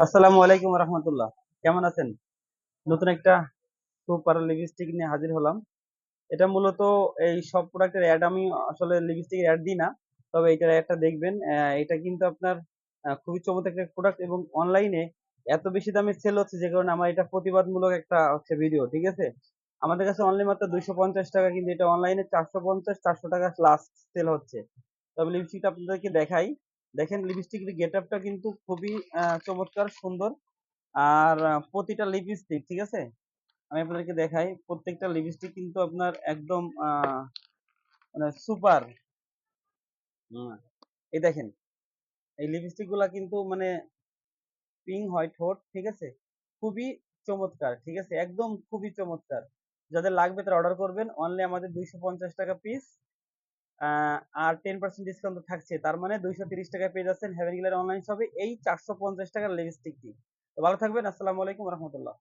আসসালামু আলাইকুম রহমতুল্লাহ। কেমন আছেন? নতুন একটা সুপার লিপস্টিক নিয়ে হাজির হলাম। এটা মূলত এই সব প্রোডাক্টের অ্যাড আমি আসলে লিপস্টিকের অ্যাড দিই না, তবে এটার অ্যাডটা দেখবেন। এটা কিন্তু আপনার খুবই চমৎকার একটা প্রোডাক্ট এবং অনলাইনে এত বেশি দামে সেল হচ্ছে যে কারণে আমার এটা প্রতিবাদমূলক একটা হচ্ছে ভিডিও ঠিক আছে? আমাদের কাছে অনলি মাত্র দুইশো পঞ্চাশ টাকা, কিন্তু এটা অনলাইনে চারশো পঞ্চাশ, চারশো টাকা লাস্ট সেল হচ্ছে। তবে লিপস্টিকটা আপনাদেরকে দেখাই। দেখেন লিপস্টিকের গেট আপটা কিন্তু খুবই চমৎকার, সুন্দর। আর প্রতিটা লিপস্টিক ঠিক আছে? আমি আপনাদেরকে দেখাই, প্রত্যেকটা লিপস্টিক কিন্তু আপনার একদম মানে সুপার এই দেখেন, এই লিপস্টিকগুলা কিন্তু মানে পিঙ্ক হয় ঠোঁট ঠিক আছে? খুবই চমৎকার, ঠিক আছে? একদম খুবই চমৎকার। যাদের লাগবে তারা অর্ডার করবেন। অনলি আমাদের দুইশো পঞ্চাশ টাকা পিস আর টেন পার্সেন্ট ডিসকাউন্ট থাকছে। তার মানে দুইশো তিরিশ টাকায় পেয়ে যাচ্ছেন হেভেন গিলার অনলাইন শপে এই চারশো পঞ্চাশ টাকার লিপস্টিকটি তো ভালো থাকবেন। আসসালামু আলাইকুম রহমতুল্লাহ।